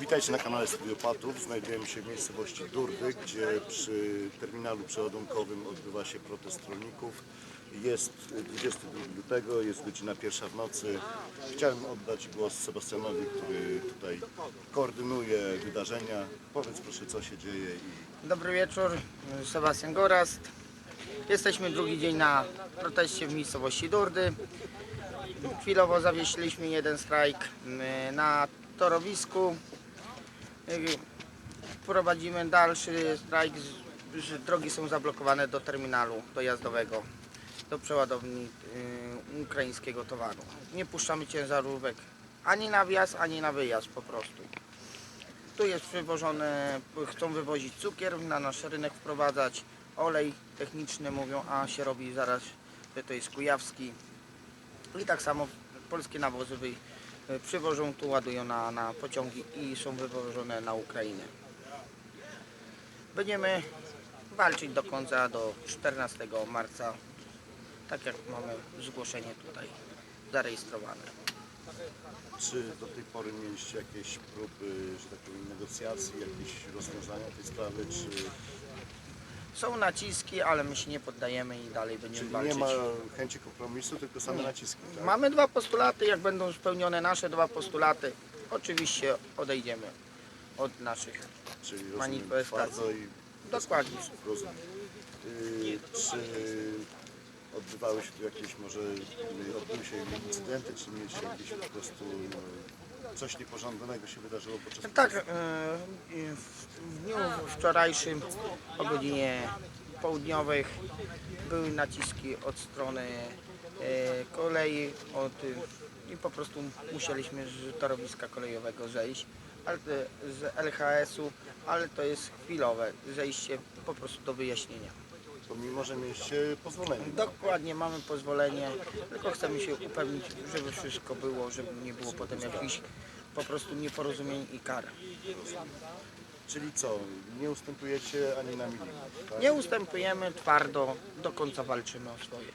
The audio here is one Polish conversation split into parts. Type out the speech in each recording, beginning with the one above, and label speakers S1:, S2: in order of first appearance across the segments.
S1: Witajcie na kanale Studiopatów. Znajdujemy się w miejscowości Durdy, gdzie przy terminalu przeładunkowym odbywa się protest rolników. Jest 22 lutego, jest godzina pierwsza w nocy. Chciałem oddać głos Sebastianowi, który tutaj koordynuje wydarzenia. Powiedz proszę, co się dzieje i
S2: Dobry wieczór, Sebastian Gorast. Jesteśmy drugi dzień na proteście w miejscowości Durdy. Chwilowo zawiesiliśmy jeden strajk mm, na torowisku. Prowadzimy dalszy strajk, że drogi są zablokowane do terminalu dojazdowego, do przeładowni y, ukraińskiego towaru. Nie puszczamy ciężarówek ani na wjazd, ani na wyjazd po prostu. Tu jest przywożone, chcą wywozić cukier, na nasz rynek wprowadzać olej techniczny mówią, a się robi zaraz, że to jest kujawski. I tak samo polskie nawozy wy, przywożą, tu ładują na, na pociągi i są wywożone na Ukrainę. Będziemy walczyć do końca, do 14 marca, tak jak mamy zgłoszenie tutaj zarejestrowane.
S1: czy do tej pory mieliście jakieś próby, że tak powiem, negocjacji, jakieś rozwiązania tej sprawy, czy,
S2: Są naciski, ale my się nie poddajemy i dalej będziemy
S1: czyli
S2: walczyć.
S1: nie ma chęci kompromisu, tylko same naciski, tak?
S2: Mamy dwa postulaty, jak będą spełnione nasze dwa postulaty, oczywiście odejdziemy od naszych.
S1: Czyli rozumiem
S2: manifestacji.
S1: twardo i
S2: Dokładnie.
S1: rozumiem. Y, czy odbywały się tu jakieś, może y, odbyły się incydenty, czy mieliście jakieś po prostu no, coś niepożądanego się wydarzyło podczas
S2: Tak, e, w dniu wczorajszym o godzinie południowych były naciski od strony e, kolei od, i po prostu musieliśmy z torowiska kolejowego zejść ale, e, z LHS-u, ale to jest chwilowe zejście po prostu do wyjaśnienia.
S1: Pomimo, że mieliście pozwolenie.
S2: Dokładnie, mamy pozwolenie, tylko chcemy się upewnić, żeby wszystko było, żeby nie było potem jakichś po prostu nieporozumień i kar.
S1: Czyli co, nie ustępujecie ani na milimetr, tak?
S2: Nie ustępujemy twardo, do końca walczymy o swoje.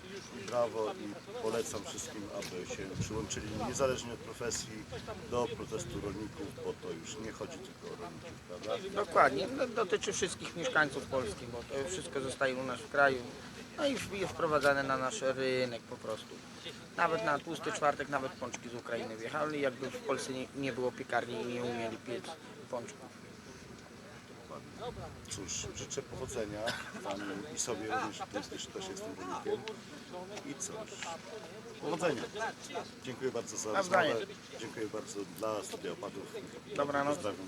S1: Brawo i polecam wszystkim, aby się przyłączyli niezależnie od profesji do protestu rolników, bo to już nie chodzi tylko o rolników, prawda?
S2: Dokładnie, no, dotyczy wszystkich mieszkańców Polski, bo to wszystko zostaje u nas w kraju. No i jest wprowadzane na nasz rynek po prostu. Nawet na tłusty czwartek nawet pączki z Ukrainy wjechały, jakby w Polsce nie, nie było piekarni i nie umieli piec pączków.
S1: Cóż, życzę powodzenia Wam i sobie również, też, też, jestem rolnikiem. I cóż, powodzenia. Dziękuję bardzo za rozmowę. Dziękuję bardzo dla studioopatów.
S2: Dobranoc.
S1: Pozdrawiam.